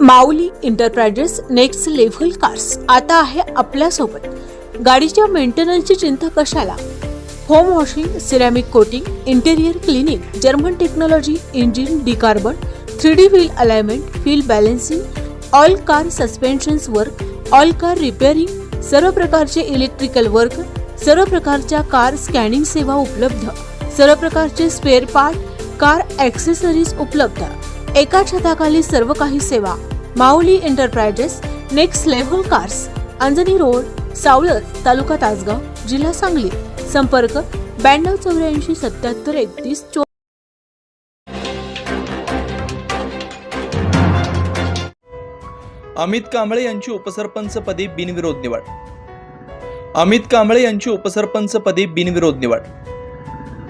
Mauli enterprises next level cars. आता आहे आपल्यासोबत. गाडीच्या मेंटेनन्सची चिंता कशाला? Home washing ceramic coating interior cleaning German technology engine decarbon three D wheel alignment wheel balancing all car suspensions work all car repairing सर्व प्रकारचे electrical work सर्व प्रकारच्या कार स्कॅनिंग सेवा उपलब्ध सर्व प्रकारचे स्पेअर पार्ट कार ॲक्सेसरीज उपलब्ध. एका छताखाली सर्व काही सेवा. Mauli enterprises next level cars Anjani road Savalar taluka Tasgaon जिल्हा सांगली. संपर्क ब्याण्णव चौऱ्याऐंशी सत्याहत्तर एकतीस चो अमित कांबळे यांची उपसरपंचपदी बिनविरोध निवड. अमित कांबळे यांची उपसरपंचपदी बिनविरोध निवड.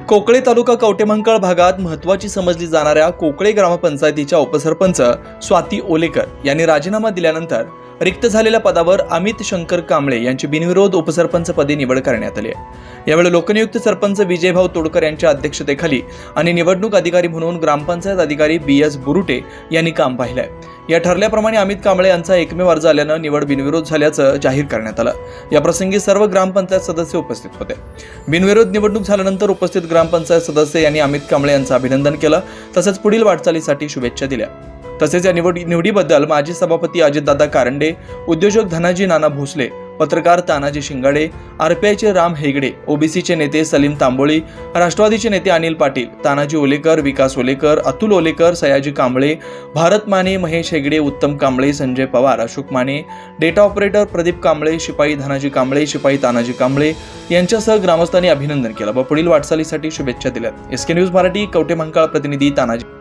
कोकळे तालुका कवटेमंकाळ भागात महत्वाची समजली जाणाऱ्या कोकळे ग्रामपंचायतीच्या उपसरपंच स्वाती ओलेकर यांनी राजीनामा दिल्यानंतर रिक्त झालेल्या पदावर अमित शंकर कांबळे यांची बिनविरोध उपसरपंचपदी निवड करण्यात आली आहे. यावेळी लोकनियुक्त सरपंच विजयभाऊ तोडकर यांच्या अध्यक्षतेखाली आणि निवडणूक अधिकारी म्हणून ग्रामपंचायत अधिकारी बी एस बुरुटे यांनी काम पाहिलं आहे या ठरल्याप्रमाणे अमित कांबळे यांचा एकमेव अर्ज आल्यानं निवड बिनविरोध झाल्याचं जाहीर करण्यात आलं. या प्रसंगी सर्व ग्रामपंचायत सदस्य उपस्थित होते. बिनविरोध निवडणूक झाल्यानंतर उपस्थित ग्रामपंचायत सदस्य यांनी अमित कांबळे यांचं अभिनंदन केलं. तसंच पुढील वाटचालीसाठी शुभेच्छा दिल्या. तसेच या निवड निवडीबद्दल माजी सभापती अजितदादा कारंडे उद्योजक धनाजी नाना भोसले पत्रकार तानाजी शिंगाडे आरपीआयचे राम हेगडे ओबीसीचे नेते सलीम तांबोळी राष्ट्रवादीचे नेते अनिल पाटील तानाजी ओलेकर विकास ओलेकर अतुल ओलेकर सयाजी कांबळे भारत माने महेश हेगडे उत्तम कांबळे संजय पवार अशोक माने डेटा ऑपरेटर प्रदीप कांबळे शिपाई धनाजी कांबळे शिपाई तानाजी कांबळे यांच्यासह ग्रामस्थांनी अभिनंदन केलं व पुढील वाटचालीसाठी शुभेच्छा दिल्या एसके न्यूज मराठी कवटे महांकाळ प्रतिनिधी तानाजी.